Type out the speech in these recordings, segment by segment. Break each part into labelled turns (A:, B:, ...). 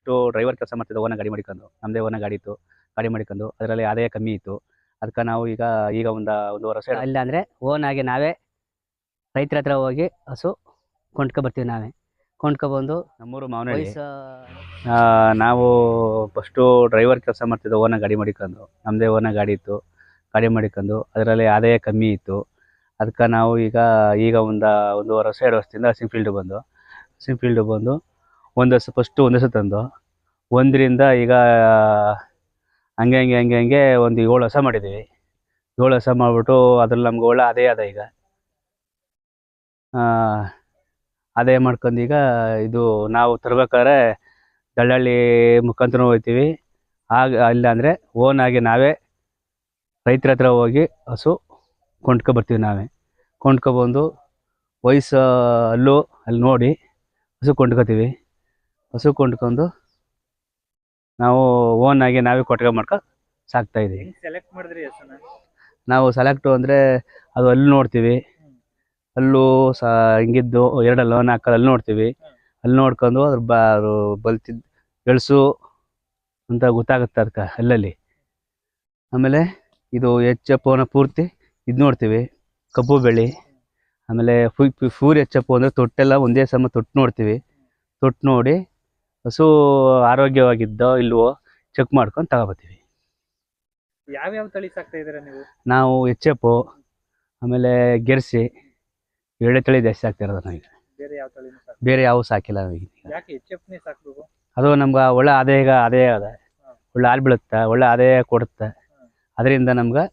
A: ಇಷ್ಟು ಡ್ರೈವರ್ ಕೆಲಸ ಮಾಡ್ತಿದ್ದೆ ಓನ ಗಾಡಿ ಮಾಡಿಕೊಂಡು ನಮ್ಮದೇ ಓನ ಗಾಡಿ ಇತ್ತು ಗಾಡಿ ಮಾಡ್ಕೊಂಡು ಅದರಲ್ಲಿ ಆದಾಯ ಕಮ್ಮಿ ಇತ್ತು. ಅದಕ್ಕೆ ನಾವು ಈಗ ಈಗ ಒಂದು ಒಂದು ವರ್ಷ
B: ಇಲ್ಲ ಅಂದರೆ ಓನಾಗಿ ನಾವೇ ರೈತರ ಹತ್ರ ಹೋಗಿ ಹಸು ಕೊಂಡ್ಕೊ ಬರ್ತೀವಿ ನಾವೇ. ಕೊಂಡ್ಕೊಬಂದು
A: ನಮ್ಮೂರು ಮಾವನಹಳ್ಳಿ. ನಾವು ಫಸ್ಟು ಡ್ರೈವರ್ ಕೆಲಸ ಮಾಡ್ತಿದ್ದೆ ಓನ ಗಾಡಿ ಮಾಡಿಕೊಂಡು ನಮ್ಮದೇ ಓನ ಗಾಡಿ ಇತ್ತು ಗಾಡಿ ಮಾಡಿಕೊಂಡು ಅದರಲ್ಲಿ ಆದಾಯ ಕಮ್ಮಿ ಇತ್ತು. ಅದಕ್ಕೆ ನಾವು ಈಗ ಈಗ ಒಂದು ಒಂದೂವರೆ ವರ್ಷ ಎರಡು ವರ್ಷದಿಂದ ಹಸಿಂಗ್ ಫೀಲ್ಡ್ ಬಂದು ಹಸಿಂಗ್ ಫೀಲ್ಡ್ ಬಂದು ಒಂದು ವರ್ಷ ಫಸ್ಟು ಒಂದು ವರ್ಷ ತಂದು, ಒಂದರಿಂದ ಈಗ, ಹಂಗೆ ಹಂಗೆ ಹಂಗೆ ಹಂಗೆ ಒಂದು ಏಳು ವರ್ಷ ಮಾಡಿದ್ದೀವಿ. ಏಳು ವರ್ಷ ಮಾಡಿಬಿಟ್ಟು ಅದ್ರಲ್ಲಿ ನಮ್ಗೆ ಒಳ್ಳೆ ಅದೇ ಅದ ಈಗ. ಅದೇ ಮಾಡ್ಕೊಂಡು ಈಗ ಇದು ನಾವು ತರ್ಬೇಕಾದ್ರೆ ದಳ್ಳಾಳಿ ಮುಖಾಂತರ ಹೋಗ್ತೀವಿ. ಆಗ, ಇಲ್ಲ ಅಂದರೆ ಓನಾಗಿ ನಾವೇ ರೈತರ ಹತ್ರ ಹೋಗಿ ಹಸು ಬರ್ತೀವಿ ನಾವೇ. ಕೊಂಡ್ಕೊಬಂದು ವಯಸ್ಸು ಅಲ್ಲೂ ಅಲ್ಲಿ ನೋಡಿ ಹಸು ಕೊಂಡ್ಕೊತೀವಿ. ಹಸು ಕೊಂಡ್ಕೊಂಡು ನಾವು ಓನ್ ಆಗಿ ನಾವೇ ಕೊಟ್ಟಿಗೆ ಮಾಡ್ಕೊ ಸಾಕ್ತಾ ಇದ್ದೀವಿ.
C: ಸೆಲೆಕ್ಟ್ ಮಾಡಿದ್ರಿ ಹಸುನ?
A: ನಾವು ಸೆಲೆಕ್ಟು ಅಂದರೆ ಅದು ಅಲ್ಲಿ ನೋಡ್ತೀವಿ. ಅಲ್ಲೂ ಸಹ ಹಿಂಗಿದ್ದು ಎರಡಲ್ಲ ಹಾಕಲ್ ಅಲ್ಲಿ ನೋಡ್ತೀವಿ. ಅಲ್ಲಿ ನೋಡ್ಕೊಂಡು ಅದ್ರ ಬ ಅದು ಬಲ್ತಿದ್ ಎಳ್ಸು ಅಂತ ಗೊತ್ತಾಗುತ್ತೆ ಅದಕ್ಕೆ ಅಲ್ಲಲ್ಲಿ. ಆಮೇಲೆ ಇದು ಎಚ್ ಅವನ ಪೂರ್ತಿ ಇದು ನೋಡ್ತೀವಿ ಕಬ್ಬು ಬೆಳೆ ಆಮೇಲೆ ಫುಲ್ ಫೂರ್ ಎಚ್ ಎಫ್ ಅಂದರೆ ತೊಟ್ಟೆಲ್ಲ ಒಂದೇ ಸಮ ತೊಟ್ಟು ನೋಡ್ತೀವಿ. ತೊಟ್ಟು ನೋಡಿ ಹಸು ಆರೋಗ್ಯವಾಗಿದ್ದೋ ಇಲ್ವೋ ಚೆಕ್ ಮಾಡ್ಕೊಂಡು ತಗೊಬತ್ತೀವಿ.
C: ಯಾವ್ಯಾವ ತಳಿ ಸಾಕ್ತಾ ಇದ್ದೀರಾ ನೀವು?
A: ನಾವು ಎಚ್ ಎಫ್ ಆಮೇಲೆ ಗೆರ್ಸಿ ಏಳೆ ತಳಿ ಜಾಸ್ತಿ ಆಗ್ತಿರೋದು ನಾವೀಗ
C: ಬೇರೆ ಯಾವ ತಳಿನೂ
A: ಬೇರೆ ಯಾವ ಸಾಕಿಲ್ಲ ನಾವೀಗ
C: ಯಾಕೆ ಎಚ್ ಎಫ್ನೇ ಸಾಕ್ಬೇಕು?
A: ಅದು ನಮ್ಗೆ ಒಳ್ಳೆ ಆದಾಯ ಆದಾಯ ಅದ. ಒಳ್ಳೆ ಹಾಲು ಬೀಳುತ್ತೆ ಒಳ್ಳೆ ಆದಾಯ ಕೊಡುತ್ತೆ. ಅದರಿಂದ ನಮ್ಗೆ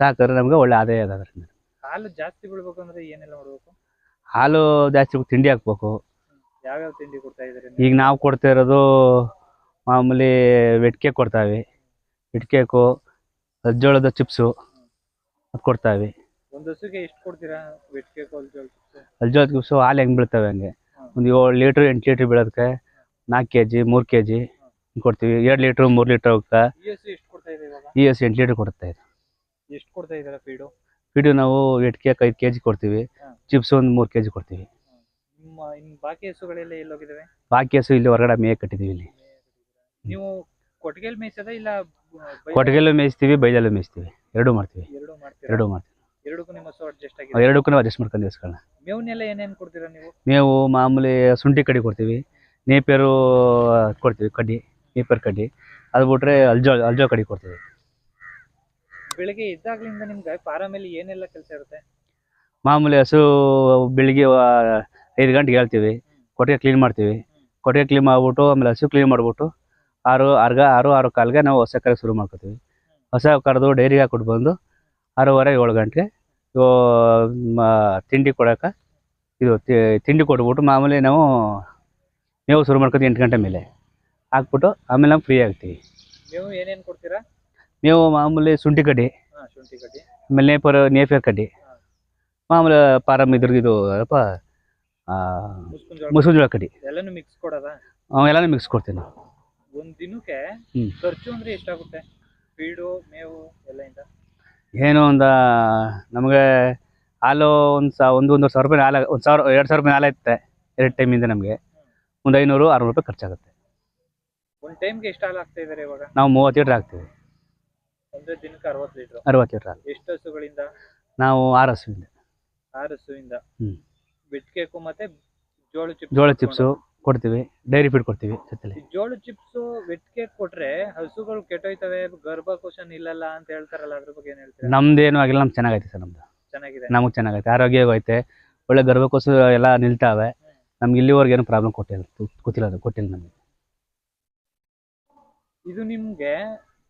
A: ಸಾಕಿದ್ರೆ ನಮ್ಗೆ ಒಳ್ಳೆ ಆದಾಯ ಅದ ಅದರಿಂದ.
C: ಹಾಲು ಜಾಸ್ತಿ ಬೀಳ್ಬೇಕು ಅಂದ್ರೆ ಏನೆಲ್ಲ ಮಾಡ್ಬೇಕು?
A: ಹಾಲು ಜಾಸ್ತಿ ತಿಂಡಿ ಹಾಕ್ಬೇಕು.
C: ಯಾವ್ಯಾವ ತಿಂಡಿ ಕೊಡ್ತಾ ಇದೀರಿ
A: ಈಗ ನಾವು ಕೊಡ್ತಾ ಇರೋದು ಮಾಮೂಲಿ ವೆಟ್ಕೆ ಕೊಡ್ತಾವೆ ವೆಟ್ಕೇಕು ಅಜ್ಜೋಳದ ಚಿಪ್ಸು ಅದು ಕೊಡ್ತಾವೆ
C: ಒಂದ್ ಹಸುಗೆ ಎಷ್ಟು ಕೊಡ್ತೀರಾ ವೆಟ್ಕೆ
A: ಅಜ್ಜೋಳದ ಚಿಪ್ಸು ಹಾಲು ಹೆಂಗೆ ಬೀಳ್ತವೆ ಹಂಗೆ? ಒಂದು ಏಳು ಲೀಟ್ರ್ ಎಂಟು ಲೀಟ್ರ್ ಬೀಳೋದಕ್ಕೆ ನಾಲ್ಕು ಕೆ ಜಿ ಮೂರು ಕೆ ಜಿ ಕೊಡ್ತೀವಿ. ಎರಡು ಲೀಟ್ರ್ ಮೂರು ಲೀಟ್ರ್ ಹೋಗ್ತಾ
C: ಈ ಎಸ್ ಎಷ್ಟು ಕೊಡ್ತಾ ಇದೆ ಇವಾಗ?
A: ಎಂಟು ಲೀಟ್ರ್ ಕೊಡ್ತಾ ಇದು.
C: ಎಷ್ಟು ಕೊಡ್ತಾ ಇದ್ದೀರಾ ಫೀಡು
A: ಫೀಡು ನಾವು ವೆಟ್ಕೆ ಐದು ಕೆ ಜಿ ಕೊಡ್ತೀವಿ. ಚಿಪ್ಸ್ ಒಂದು ಮೂರು ಕೆ ಜಿ ಕೊಡ್ತೀವಿ.
C: ನಿಮ್ಮ ಇನ್ ಬಾಕಿ ಹಸುಗಳೆಲ್ಲ
A: ಬಾಕಿ ಹಸು ಇಲ್ಲಿ ಹೊರಗಡೆ ಮೇಯ ಕಟ್ಟಿದೀವಿ ಇಲ್ಲಿ.
C: ನೀವು ಕೊಟ್ಟಿಗೆಲ್ ಮೇಯ್ಸದ ಇಲ್ಲ ಬೈ-
A: ಕೊಟ್ಟಿಗೆಲ್ಲೂ ಮೇಯಿಸ್ತೀವಿ ಬೈದಲ್ಲೂ ಮೇಯಿಸ್ತೀವಿ. ಎರಡೂ ಮಾಡ್ತೀವಿ.
C: ಎರಡು ಮಾಡ್ತೀರಾ?
A: ಎರಡೂ ಮಾಡ್ತೀವಿ.
C: ಎರಡಕ್ಕೂ ನಿಮ್ಮ ಹಸು ಅಡ್ಜಸ್ಟ್
A: ಅವು
C: ಆಗಿದೆ.
A: ಎರಡಕ್ಕೂ ನಾವು ಅಡ್ಜಸ್ಟ್ ಮಾಡ್ಕೊಂಡು ಹಸುಗಳನ್ನ
C: ಮೇವ್ನೆಲ್ಲ ಏನೇನ್ ಕೊಡ್ತೀರಾ ನೀವು?
A: ಮೇವು ಮಾಮೂಲಿ ಶುಂಠಿ ಕಡ್ಡಿ ಕೊಡ್ತೀವಿ ನೇಪೇರು ಕೊಡ್ತೀವಿ ಕಡ್ಡಿ ನೇಪೇರು ಕಡ್ಡಿ. ಅದು ಬಿಟ್ರೆ ಅಲ್ಜೋ ಅಲ್ಜೋ ಕಡ್ಡಿ ಕೊಡ್ತೀವಿ.
C: ಬೆಳಿಗ್ಗೆ ಇದ್ದಾಗ್ಲಿಂದ ನಿಮ್ಗೆ ಫಾರಮಲ್ಲಿ ಏನೆಲ್ಲ ಕೆಲಸ ಇರುತ್ತೆ?
A: ಮಾಮೂಲಿ ಹಸು ಬೆಳಿಗ್ಗೆ ಐದು ಗಂಟೆಗೆ ಹೇಳ್ತೀವಿ. ಕೊಟ್ಟಿಗೆ ಕ್ಲೀನ್ ಮಾಡ್ತೀವಿ. ಕೊಟ್ಟಿಗೆ ಕ್ಲೀನ್ ಮಾಡ್ಬಿಟ್ಟು ಆಮೇಲೆ ಹಸು ಕ್ಲೀನ್ ಮಾಡ್ಬಿಟ್ಟು ಆರು ಆರ್ಗ ಆರು ಆರು ಕಾಲ್ಗೆ ನಾವು ಹೊಸ ಕರೆ ಶುರು ಮಾಡ್ಕೋತೀವಿ. ಹೊಸ ಕರೆದು ಡೈರಿಗೆ ಹಾಕ್ಬಿಟ್ಟು ಬಂದು ಆರೂವರೆ ಏಳು ಗಂಟೆಗೆ ತಿಂಡಿ ಕೊಡೋಕೆ ಇದು ತಿಂಡಿ ಕೊಟ್ಬಿಟ್ಟು ಮಾಮೂಲಿ ನಾವು ಮೇವು ಶುರು ಮಾಡ್ಕೊತೀವಿ ಎಂಟು ಗಂಟೆ ಮೇಲೆ. ಹಾಕ್ಬಿಟ್ಟು ಆಮೇಲೆ ನಾವು ಫ್ರೀ ಆಗ್ತೀವಿ.
C: ನೀವು ಏನೇನು ಕೊಡ್ತೀರಾ?
A: ನೀವು ಮಾಮೂಲಿ ಶುಂಠಿ ಕಡ್ಡಿ
C: ಹಾ ಶುಂಠಿ ಕಡ್ಡಿ.
A: ಆಮೇಲೆ ನೇಪರ್ ನೇಪಿಯರ್ ಕಡ್ಡಿ. ಮಾಮೂಲಿ ಪಾರಮ್ ಇದ್ರದ್ದು ಇದು ಏನಪ್ಪ?
C: ಮುಸ್ಕುನ್ ಜೋಳ
A: ಕಡಿ.
C: ಎಲ್ಲಾನು ಮಿಕ್ಸ್ ಕೊಡೋದಾ?
A: ಅವೆಲ್ಲನೂ ಮಿಕ್ಸ್ ಕೊಡ್ತೀವಿ ನಾವು
C: ಒಂದ್ ದಿನಕ್ಕೆ
A: ಹ್ಮ್.
C: ಖರ್ಚು ಅಂದ್ರೆ ಎಷ್ಟಾಗುತ್ತೆ? ಫೀಡು ಮೇವು ಎಲ್ಲ ಇಂದ
A: ಏನು ಒಂದು ನಮಗೆ ಹಾಲು ಒಂದು ಸಾ ಒಂದು ಒಂದೂವರೆ ಸಾವಿರ ರೂಪಾಯಿ ಹಾಲು ಒಂದು ಸಾವಿರ ಎರಡು ಸಾವಿರ ರೂಪಾಯಿ ಹಾಲು ಐತೆ ಎರಡು ಟೈಮಿಂದ ನಮಗೆ. ಒಂದು ಐನೂರು ಆರುನೂರು ರೂಪಾಯಿ ಖರ್ಚಾಗುತ್ತೆ.
C: ಒಂದು ಟೈಮ್ಗೆ ಎಷ್ಟು ಹಾಲು ಆಗ್ತಾ ಇದಾರೆ ಇವಾಗ?
A: ನಾವು ಮೂವತ್ತು ಲೀಟ್ರ್ ಹಾಕ್ತೀವಿ.
C: ಒಂದು ದಿನಕ್ಕೆ ಅರವತ್ತು ಲೀಟರ್.
A: ಅರವತ್ತು ಲೀಟ್ರ್ ಹಾಲು.
C: ಎಷ್ಟು ಹಸುಗಳಿಂದ?
A: ನಾವು ಆರು ಹಸುವಿಂದ.
C: ಆರು ಹಸುವಿಂದ.
A: ಹ್ಮ್.
C: ಬಿಟ್ಕೇಕು ಮತ್ತೆ ಜೋಳ ಚಿಪ್ಸ್
A: ಜೋಳ ಚಿಪ್ಸು ಕೊಡ್ತೀವಿ ಡೈರಿ ಫೀಡ್ ಕೊಡ್ತೀವಿ ಜೊತೆಲಿ.
C: ಜೋಳ ಚಿಪ್ಸ್ ವೆಟ್ಕೇಕ್ ಕೊಟ್ರೆ ಹಸುಗಳು ಕೆಟ್ಟೋಯ್ತವೆ ಗರ್ಭಕೋಶನ್ ಇಲ್ಲಲ್ಲ ಅಂತ ಹೇಳ್ತಾರಲ್ಲ ಅದ್ರ ಬಗ್ಗೆ ಏನ್ ಹೇಳ್ತೀರಾ?
A: ನಮ್ದೇನು ಆಗಿಲ್ಲ ನಮ್ಗೆ ಚೆನ್ನಾಗೈತೆ ಸರ್ ನಮ್ದು.
C: ಚೆನ್ನಾಗಿದೆ.
A: ನಮಗೆ ಚೆನ್ನಾಗೈತೆ ಆರೋಗ್ಯವಾಗೈತೆ ಒಳ್ಳೆ ಗರ್ಭಕೋಶ ಎಲ್ಲ ನಿಲ್ತಾವೆ. ನಮ್ಗೆ ಇಲ್ಲಿವರೆಗೆ ಏನು ಪ್ರಾಬ್ಲಮ್ ಕೊಟ್ಟಿಲ್ಲ ಗೊತ್ತಿಲ್ಲ ಅದು ಕೊಟ್ಟಿಲ್ಲ ನಮಗೆ.
C: ಇದು ನಿಮ್ಗೆ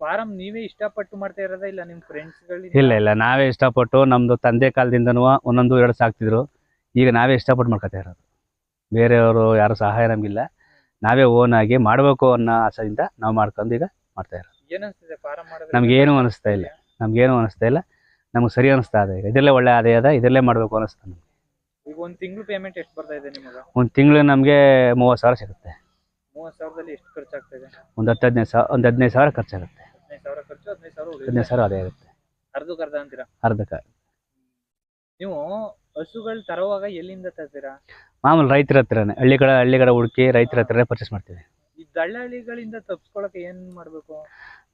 C: ಫಾರಂ ನೀವೇ ಇಷ್ಟಪಟ್ಟು ಮಾಡ್ತಾ ಇರೋದ ಇಲ್ಲ ನಿಮ್ ಫ್ರೆಂಡ್ಸ್
A: ಇಲ್ಲ ಇಲ್ಲ ನಾವೇ ಇಷ್ಟಪಟ್ಟು ನಮ್ದು ತಂದೆ ಕಾಲದಿಂದನೂ ಒಂದೊಂದು ಎರಡು ಸಾಕ್ತಿದ್ರು. ಈಗ ನಾವೇ ಇಷ್ಟಪಟ್ಟು ಮಾಡ್ಕೊತಾ ಇರೋದು. ಬೇರೆಯವರು ಯಾರು ಸಹಾಯ ನಮಗಿಲ್ಲ. ನಾವೇ ಓನ್ ಆಗಿ ಮಾಡಬೇಕು ಅನ್ನೋ ಆಸೆಯಿಂದ ನಾವು ಮಾಡ್ಕೊಂಡು ಈಗ ಮಾಡ್ತಾ ಇರೋದು. ನಮ್ಗೇನು ಅನಿಸ್ತಾ ಇಲ್ಲ. ನಮ್ಗೇನು ಅನಿಸ್ತಾ ಇಲ್ಲ. ನಮ್ಗೆ ಸರಿ ಅನಿಸ್ತಾ ಇದೆ. ಇದರಲ್ಲೇ ಒಳ್ಳೆ ಆದಾಯ ಅದ ಇದರಲ್ಲೇ ಮಾಡಬೇಕು ಅನಿಸ್ತಾ ನಮಗೆ.
C: ಈಗ ಒಂದ್ ತಿಂಗಳು ಪೇಮೆಂಟ್ ಎಷ್ಟು ಬರ್ತಾ ಇದೆ ನಿಮಗ?
A: ಒಂದು ತಿಂಗಳು ನಮಗೆ ಮೂವತ್ತು ಸಾವಿರ ಸಿಗುತ್ತೆ.
C: ಮೂವತ್ ಸಾವಿರದಲ್ಲಿ ಎಷ್ಟು ಖರ್ಚಾಗ್ತಾ ಇದೆ?
A: ಒಂದು ಹತ್ತು ಹದಿನೈದು ಸಾವಿರ ಒಂದು ಹದಿನೈದು ಸಾವಿರ ಖರ್ಚಾಗುತ್ತೆ.
C: ಹದಿನೈದು ಸಾವಿರ ಖರ್ಚು ಹದಿನೈದು ಸಾವಿರ ಉಳಿಯುತ್ತೆ.
A: ಹದಿನೈದು ಸಾವಿರ ಆದಾಯ ಆಗುತ್ತೆ
C: ಅರ್ಧಕ್ಕೆ ಅರ್ಧ ಅಂತೀರಾ?
A: ಅರ್ಧಕ್ಕೆ.
C: ನೀವು ಹಸುಗಳು ತರುವಾಗ ಎಲ್ಲಿಂದ ತರ್ತೀರಾ?
A: ಮಾಮೂಲಿ ರೈತರ ಹತ್ರನೇ. ಹಳ್ಳಿ ಕಡೆ ಹಳ್ಳಿ ಕಡೆ ಹುಡುಕಿ ರೈತರ ಹತ್ರನೇ ಪರ್ಚೇಸ್ ಮಾಡ್ತೀವಿ.
C: ಈ ದಳ್ಳಾಳಿಗಳಿಂದ ತಪ್ಸ್ಕೊಳಕ್ಕೆ ಏನ್ ಮಾಡ್ಬೇಕು?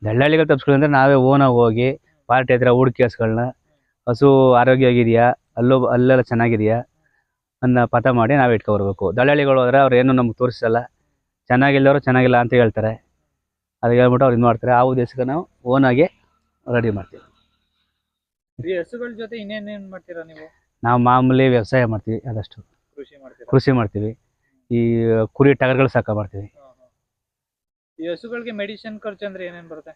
A: ದಳ್ಳಾಳಿಗಳು ತಪ್ಸ್ಕೊಳ್ಳಂದ್ರೆ ನಾವೇ ಓನಾಗಿ ಹೋಗಿ ಪಾರ್ಟಿ ಹತ್ರ ಹುಡುಕಿ ಹಸುಗಳನ್ನ ಹಸು ಆರೋಗ್ಯವಾಗಿದೆಯಾ? ಅಲ್ಲೂ ಅಲ್ಲೆಲ್ಲ ಚೆನ್ನಾಗಿದೆಯಾ? ಅನ್ನ ಪಥ ಮಾಡಿ ನಾವು ಇಟ್ಕೊಬರ್ಬೇಕು ದಳ್ಳಾಳಿಗಳು ಹೋದ್ರೆ ಅವ್ರು ಏನು ನಮ್ಗೆ ತೋರಿಸಲ್ಲ. ಚೆನ್ನಾಗಿಲ್ಲವರು ಚೆನ್ನಾಗಿಲ್ಲ ಅಂತ ಹೇಳ್ತಾರೆ. ಅದಕ್ಕೆ ಹೇಳ್ಬಿಟ್ಟು ಅವ್ರು ಇದು ಮಾಡ್ತಾರೆ. ಆ ಉದ್ದೇಶಕ್ಕೆ ನಾವು ಓನಾಗಿ ರೆಡಿ ಮಾಡ್ತೀವಿ.
C: ಈ ಹಸುಗಳ ಜೊತೆ ಇನ್ನೇನೇನ್ ಮಾಡ್ತೀರಾ ನೀವು?
A: ನಾವು ಮಾಮೂಲಿ ವ್ಯವಸಾಯ ಮಾಡ್ತೀವಿ ಆದಷ್ಟು.
C: ಕೃಷಿ ಮಾಡ್ತೀರಾ?
A: ಕೃಷಿ ಮಾಡ್ತೀವಿ. ಈ ಕುರಿ ಟಗರ್ಗಳು ಸಾಕ ಮಾಡ್ತೀವಿ.
C: ಈ ಹಸುಗಳಿಗೆ ಮೆಡಿಸಿನ್ ಖರ್ಚು ಅಂದ್ರೆ ಅದ ಬರುತ್ತೆ?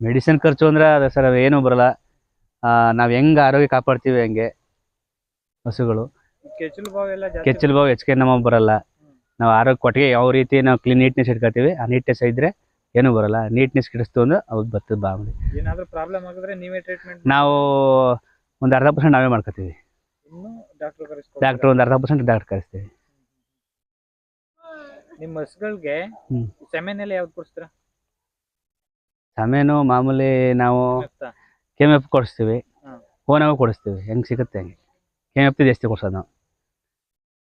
A: ಮೆಡಿಸಿನ್ ಖರ್ಚು ಅಂದ್ರೆ ಅದು ಸರ್ ಏನೂ ಬರಲ್ಲ. ನಾವು ಹೆಂಗೆ ಆರೋಗ್ಯ ಕಾಪಾಡ್ತೀವಿ ಹಂಗೆ ಹಸುಗಳು.
C: ಕೆಚ್ಚಲು ಬಾವು ಎಲ್ಲ ಜಾಸ್ತಿ
A: ಕೆಚ್ಚಲು ಬಾವು ಹೆಚ್ಚಿಗೆ ನಮಗೆ ಬರಲ್ಲ. ನಾವು ಆರೋಗ್ಯ ಕೊಟ್ಟಿಗೆ ಯಾವ ರೀತಿ ನಾವು ಕ್ಲೀನ್ ನೀಟ್ನೆಸ್ ಇಟ್ಕೊತೀವಿ ಆ ನೀಟ್ನೆಸ್ ಇದ್ರೆ ಏನೂ ಬರಲ್ಲ. ನೀಟ್ನೆಸ್ ಕಿಡಿಸ್ತು ಅಂದ್ರೆ ಅವ್ರು ಬರ್ತದೆ ಬಾಮಲಿ
C: ಏನಾದ್ರೂ ಪ್ರಾಬ್ಲಮ್ ಆಗಿದ್ರೆ ನೀವೇ ಟ್ರೀಟ್ಮೆಂಟ್
A: ನಾವು ಒಂದು ಅರ್ಧ ಪರ್ಸೆಂಟ್ ನಾವೇ ಮಾಡ್ಕೊತೀವಿ.
C: ಇನ್ನು ಡಾಕ್ಟರ್ ಕರೆಸ್ಕೊಳ್ತೀರಾ
A: ಡಾಕ್ಟ್ರ್ ಒಂದು ಅರ್ಧ ಪರ್ಸೆಂಟ್ ಡಾಕ್ಟರ್ ಕರೆಸ್ತೀವಿ.
C: ನಿಮ್ಮ ಹಸುಗಳಿಗೆ
A: ಹ್ಮ್.
C: ಸೆಮೆನೆಲ್ಲ ಯಾವ್ದು ಕೊಡಿಸ್ತೀರಾ?
A: ಸಮಯನು ಮಾಮೂಲಿ ನಾವು? ಕೆಮ್ ಎಫ್ ಕೊಡಿಸ್ತೀವಿ.
C: ಹ್ಮ್.
A: ಓನಾಗೂ ಕೊಡಿಸ್ತೀವಿ. ಹೆಂಗೆ ಸಿಗುತ್ತೆ ಹಂಗೆ. ಕೆಮ್ ಎಫ್ ಜಾಸ್ತಿ ಕೊಡ್ಸೋದು ನಾವು.